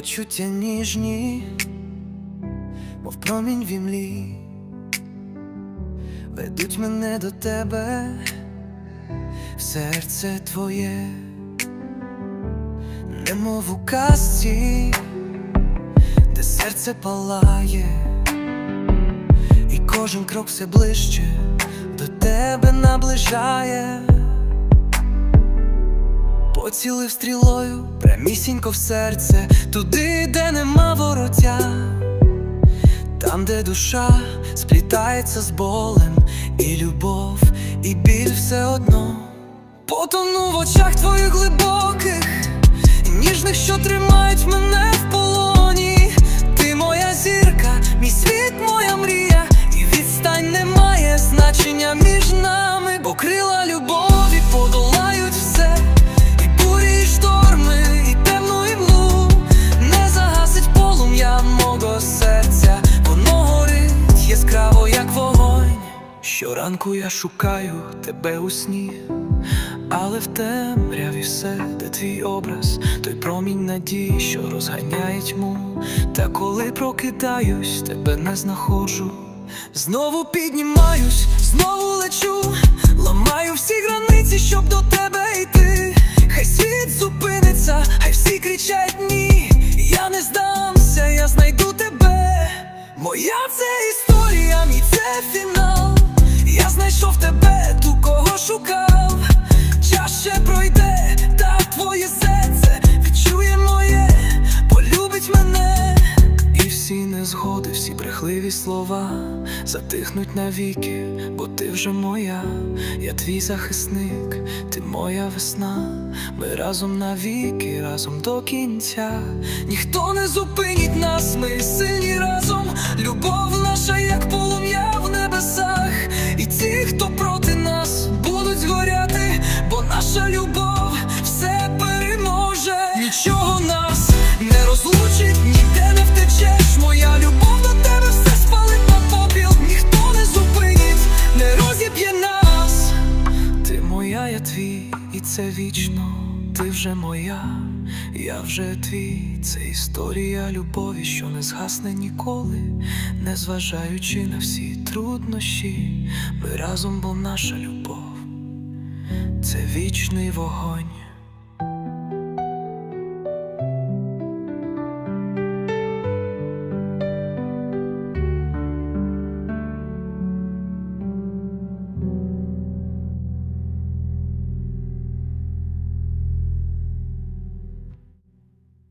почуття ніжні, мов промінь в імлі, ведуть мене до тебе, в серце твоє, немов у казці, де серце палає, і кожен крок все ближче до тебе наближає. Поцілив стрілою прямісінько в серце, туди, де нема вороття, там, де душа сплітається з болем, і любов, і біль все одно. Потону в очах твоїх глибоких, ніжних, що тримають мене Щоранку я шукаю тебе у сні, але в темряві все, де твій образ, той промінь надії, що розганяє тьму. Та коли прокидаюсь, тебе не знаходжу. Знову піднімаюсь, знову лечу, ламаю всі границі, щоб до тебе йти. Хай світ зупиниться, хай всі кричать ні. Я не здамся, я знайду тебе. Моя це історія, мій це фінал. Тебе, ту, кого шукав. Час ще пройде, та твоє серце відчує моє, полюбить мене. І всі незгоди, всі брехливі слова затихнуть навіки, бо ти вже моя, я твій захисник, ти моя весна. Ми разом навіки, разом до кінця. Ніхто не зупинить нас, ми проти нас, будуть згоряти, бо наша любов все переможе. Нічого нас не розлучить, ніде не втечеш. Моя любов до тебе все спалить на попіл. Ніхто не зупинить, не розіб'є нас. Ти моя, я твій, і це вічно. Ти вже моя, я вже твій. Це історія любові, що не згасне ніколи, незважаючи на всі труднощі. Ми разом, був наша любов це вічний вогонь.